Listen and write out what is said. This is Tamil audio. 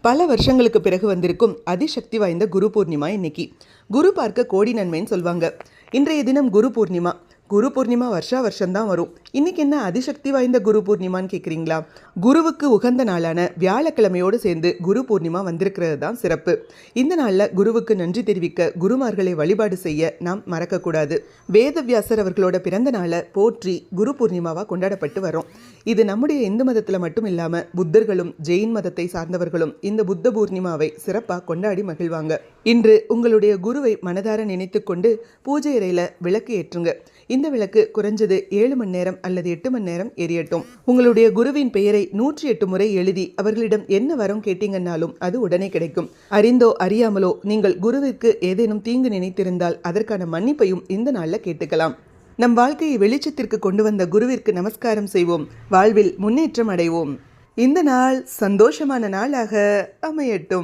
பல வருஷங்களுக்கு பிறகு வந்திருக்கும் அதிசக்தி வாய்ந்த குரு பூர்ணிமா இன்னைக்கு. குரு பார்க்க கோடி நன்மைன்னு சொல்லுவாங்க இன்றைய தினம் குரு பூர்ணிமா. குரு பூர்ணிமா வருஷா வருஷம்தான் வரும். இன்னைக்கு என்ன அதிசக்தி வாய்ந்த குரு பூர்ணிமான்னு கேட்குறீங்களா குருவுக்கு உகந்த நாளான வியாழக்கிழமையோடு சேர்ந்து குரு பூர்ணிமா வந்திருக்கிறது தான் சிறப்பு. இந்த நாளில் குருவுக்கு நன்றி தெரிவிக்க குருமார்களை வழிபாடு செய்ய நாம் மறக்கக்கூடாது. வேதவியாசர் அவர்களோட பிறந்த நாளை போற்றி குரு பூர்ணிமாவாக கொண்டாடப்பட்டு வரும். இது நம்முடைய இந்து மதத்தில் மட்டும் இல்லாமல் புத்தர்களும் ஜெயின் மதத்தை சார்ந்தவர்களும் இந்த புத்த பூர்ணிமாவை சிறப்பாக கொண்டாடி மகிழ்வாங்க. இன்று உங்களுடைய குருவை மனதார நினைத்து கொண்டு பூஜை அறையில் விளக்கு ஏற்றுங்க. இந்த விளக்கு குறைஞ்சது ஏழு மணி நேரம் அல்லது எட்டு மணி நேரம் எரியட்டும். உங்களுடைய குருவின் பெயரை நூற்றி எட்டு முறை எழுதி அவர்களிடம் என்ன வரம் கேட்டீங்கன்னாலும் அது உடனே கிடைக்கும். அறிந்தோ அறியாமலோ நீங்கள் குருவிற்கு ஏதேனும் தீங்கு நினைத்திருந்தால் அதற்கான மன்னிப்பையும் இந்த நாளில் கேட்டுக்கலாம். நம் வாழ்க்கையை வெளிச்சத்திற்கு கொண்டு வந்த குருவிற்கு நமஸ்காரம் செய்வோம். வாழ்வில் முன்னேற்றம் அடைவோம். இந்த நாள் சந்தோஷமான நாளாக அமையட்டும்.